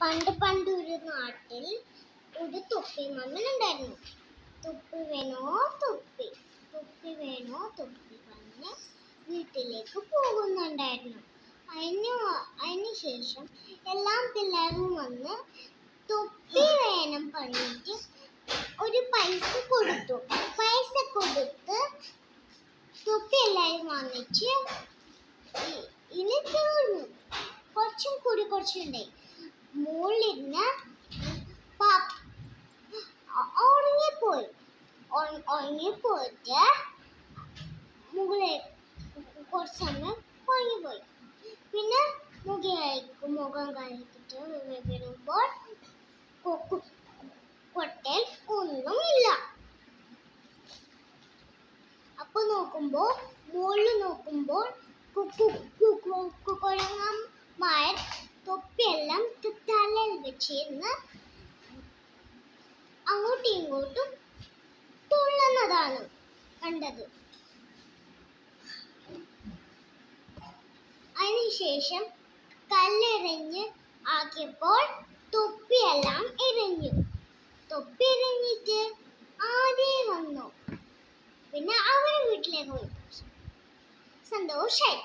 പണ്ട് പണ്ട് ഒരു നാട്ടിൽ ഒരു തുപ്പി മമ്മൻ ഉണ്ടായിരുന്നു. തുപ്പി വേണോ? തുപ്പി. തുപ്പി വേണോ? തുപ്പി പറഞ്ഞ് വീട്ടിലേക്ക് പോകുന്നുണ്ടായിരുന്നു. അതിന് ശേഷം എല്ലാ പിള്ളേരും വന്ന് തുപ്പി വേണം പറഞ്ഞിട്ട് ഒരു പൈസ കൊടുത്തു. പൈസ കൊടുത്ത് തുപ്പി എല്ലാവരും വാങ്ങിച്ച് ഇനി തീർന്നു. കുറച്ചും കൂടി കുറച്ചുണ്ടായി മുകളിലിരുന്ന് ഉറങ്ങിപ്പോയി ഉറ- ഉറങ്ങിപ്പോയിട്ട് മുകളിൽ കുറച്ച് സമയം ഉറങ്ങിപ്പോയി പിന്നെ മുഖം മുഖം കഴിച്ചിട്ട് വിടുമ്പോൾ കൊട്ടയിൽ ഒന്നുമില്ല. അപ്പൊ നോക്കുമ്പോ മുകളിൽ നോക്കുമ്പോൾ മായ തൊപ്പിയെല്ലാം വെച്ചിരുന്ന് അങ്ങോട്ടും ഇങ്ങോട്ടും തുള്ളുന്നതാണ് കണ്ടത്. അതിനുശേഷം കല്ലെറിഞ്ഞ് ആക്കിയപ്പോൾ തൊപ്പിയെല്ലാം എറിഞ്ഞു. തൊപ്പി എറിഞ്ഞിട്ട് ആദ്യേ വന്നു. പിന്നെ അവരുടെ വീട്ടിലേക്ക് പോയി. സന്തോഷായി.